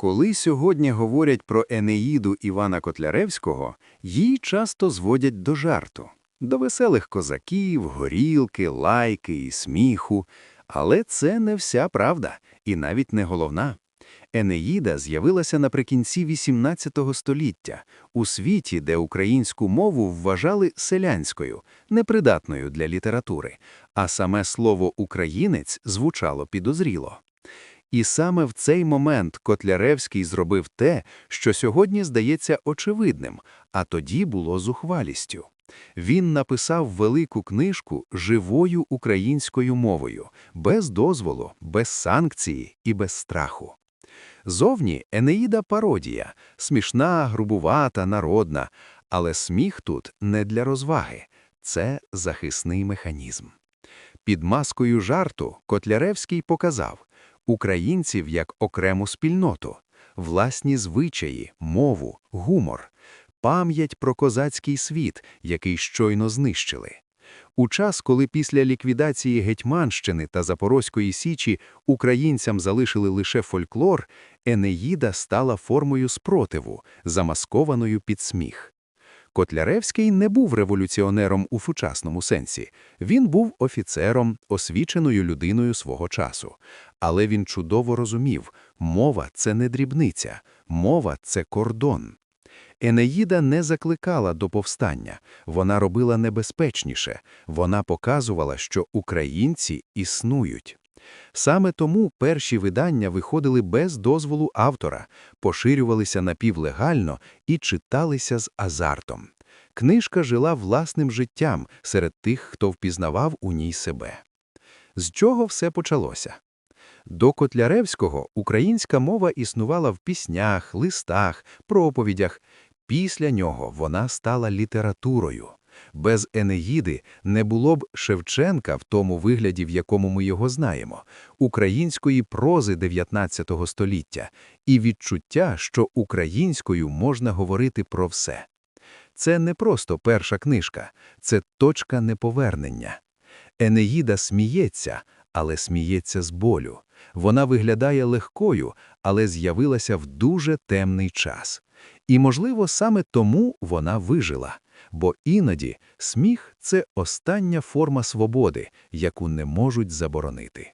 Коли сьогодні говорять про Енеїду Івана Котляревського, її часто зводять до жарту, до веселих козаків, горілки, лайки і сміху. Але це не вся правда, і навіть не головна. Енеїда з'явилася наприкінці XVIII століття, у світі, де українську мову вважали селянською, непридатною для літератури, а саме слово «українець» звучало підозріло. І саме в цей момент Котляревський зробив те, що сьогодні здається очевидним, а тоді було зухвалістю. Він написав велику книжку живою українською мовою, без дозволу, без санкції і без страху. Зовні Енеїда пародія, смішна, грубувата, народна, але сміх тут не для розваги, це захисний механізм. Під маскою жарту Котляревський показав українців як окрему спільноту, власні звичаї, мову, гумор, пам'ять про козацький світ, який щойно знищили. У час, коли після ліквідації Гетьманщини та Запорозької Січі українцям залишили лише фольклор, Енеїда стала формою спротиву, замаскованою під сміх. Котляревський не був революціонером у сучасному сенсі. Він був офіцером, освіченою людиною свого часу. Але він чудово розумів, мова – це не дрібниця, мова – це кордон. Енеїда не закликала до повстання, вона робила небезпечніше, вона показувала, що українці існують. Саме тому перші видання виходили без дозволу автора, поширювалися напівлегально і читалися з азартом. Книжка жила власним життям серед тих, хто впізнавав у ній себе. З чого все почалося? До Котляревського українська мова існувала в піснях, листах, проповідях. Після нього вона стала літературою. Без Енеїди не було б Шевченка в тому вигляді, в якому ми його знаємо, української прози 19 століття і відчуття, що українською можна говорити про все. Це не просто перша книжка, це точка неповернення. Енеїда сміється, але сміється з болю. Вона виглядає легкою, але з'явилася в дуже темний час. І, можливо, саме тому вона вижила, бо іноді сміх це остання форма свободи, яку не можуть заборонити.